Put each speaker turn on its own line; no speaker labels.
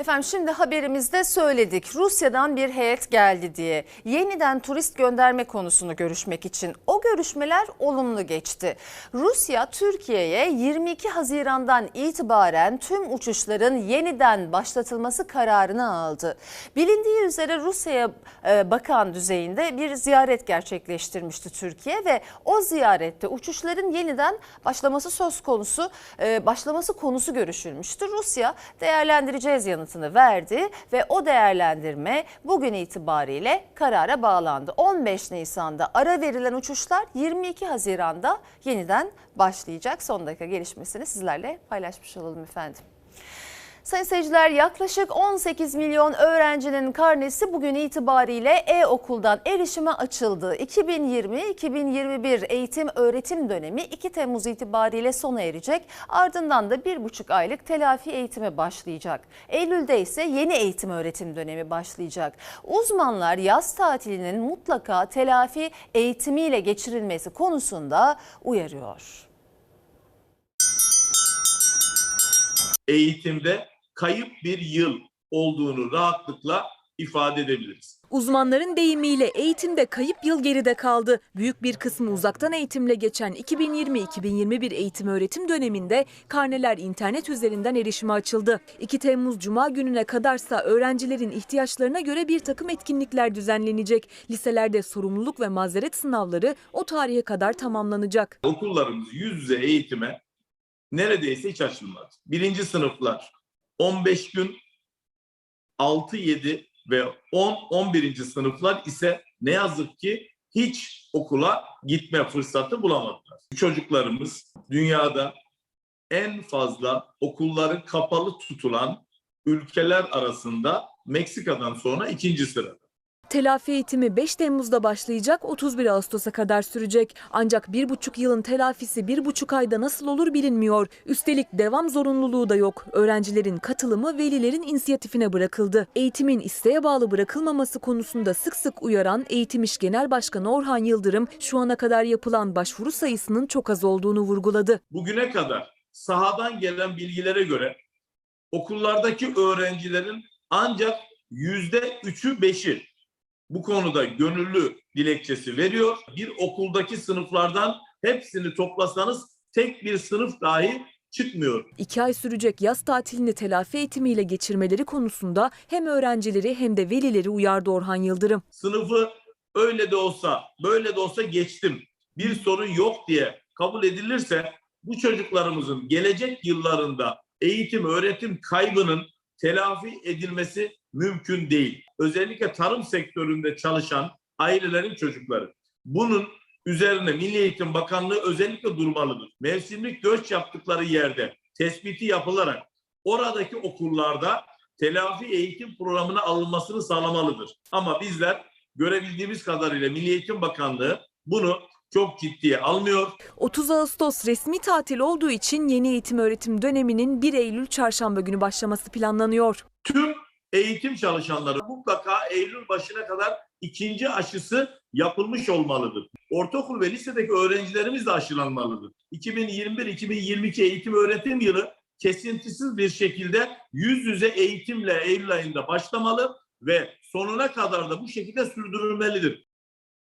Efendim şimdi haberimizde söyledik. Rusya'dan bir heyet geldi diye. Yeniden turist gönderme konusunu görüşmek için. O görüşmeler olumlu geçti. Rusya Türkiye'ye 22 Haziran'dan itibaren tüm uçuşların yeniden başlatılması kararını aldı. Bilindiği üzere Rusya'ya e, bakan düzeyinde bir ziyaret gerçekleştirmişti Türkiye ve o ziyarette uçuşların yeniden başlaması söz konusu e, başlaması konusu görüşülmüştü. Rusya değerlendireceğiz yanıtını verdi ve o değerlendirme bugün itibariyle karara bağlandı. 15 Nisan'da ara verilen uçuşlar 22 Haziran'da yeniden başlayacak. Son dakika gelişmesini sizlerle paylaşmış olalım efendim. Sayın seyirciler yaklaşık 18 milyon öğrencinin karnesi bugün itibariyle e-okuldan erişime açıldı. 2020-2021 eğitim öğretim dönemi 2 Temmuz itibariyle sona erecek. Ardından da 1,5 aylık telafi eğitimi başlayacak. Eylül'de ise yeni eğitim öğretim dönemi başlayacak. Uzmanlar yaz tatilinin mutlaka telafi eğitimiyle geçirilmesi konusunda uyarıyor.
eğitimde kayıp bir yıl olduğunu rahatlıkla ifade edebiliriz.
Uzmanların deyimiyle eğitimde kayıp yıl geride kaldı. Büyük bir kısmı uzaktan eğitimle geçen 2020-2021 eğitim öğretim döneminde karneler internet üzerinden erişime açıldı. 2 Temmuz Cuma gününe kadarsa öğrencilerin ihtiyaçlarına göre bir takım etkinlikler düzenlenecek. Liselerde sorumluluk ve mazeret sınavları o tarihe kadar tamamlanacak.
Okullarımız yüz yüze eğitime neredeyse hiç açılmadı. Birinci sınıflar 15 gün, 6-7 ve 10-11. sınıflar ise ne yazık ki hiç okula gitme fırsatı bulamadılar. Çocuklarımız dünyada en fazla okulları kapalı tutulan ülkeler arasında Meksika'dan sonra ikinci sırada.
Telafi eğitimi 5 Temmuz'da başlayacak, 31 Ağustos'a kadar sürecek. Ancak bir buçuk yılın telafisi bir buçuk ayda nasıl olur bilinmiyor. Üstelik devam zorunluluğu da yok. Öğrencilerin katılımı velilerin inisiyatifine bırakıldı. Eğitimin isteğe bağlı bırakılmaması konusunda sık sık uyaran Eğitim İş Genel Başkanı Orhan Yıldırım şu ana kadar yapılan başvuru sayısının çok az olduğunu vurguladı.
bugüne kadar sahadan gelen bilgilere göre okullardaki öğrencilerin ancak yüzde üçü beşi bu konuda gönüllü dilekçesi veriyor. Bir okuldaki sınıflardan hepsini toplasanız tek bir sınıf dahi çıkmıyor.
İki ay sürecek yaz tatilini telafi eğitimiyle geçirmeleri konusunda hem öğrencileri hem de velileri uyardı Orhan Yıldırım.
Sınıfı öyle de olsa böyle de olsa geçtim bir sorun yok diye kabul edilirse bu çocuklarımızın gelecek yıllarında eğitim öğretim kaybının telafi edilmesi mümkün değil. Özellikle tarım sektöründe çalışan ailelerin çocukları. Bunun üzerine Milli Eğitim Bakanlığı özellikle durmalıdır. Mevsimlik göç yaptıkları yerde tespiti yapılarak oradaki okullarda telafi eğitim programına alınmasını sağlamalıdır. Ama bizler görebildiğimiz kadarıyla Milli Eğitim Bakanlığı bunu çok ciddiye almıyor.
30 Ağustos resmi tatil olduğu için yeni eğitim öğretim döneminin 1 Eylül çarşamba günü başlaması planlanıyor.
Tüm eğitim çalışanları mutlaka Eylül başına kadar ikinci aşısı yapılmış olmalıdır. Ortaokul ve lisedeki öğrencilerimiz de aşılanmalıdır. 2021-2022 eğitim öğretim yılı kesintisiz bir şekilde yüz yüze eğitimle Eylül ayında başlamalı ve sonuna kadar da bu şekilde sürdürülmelidir.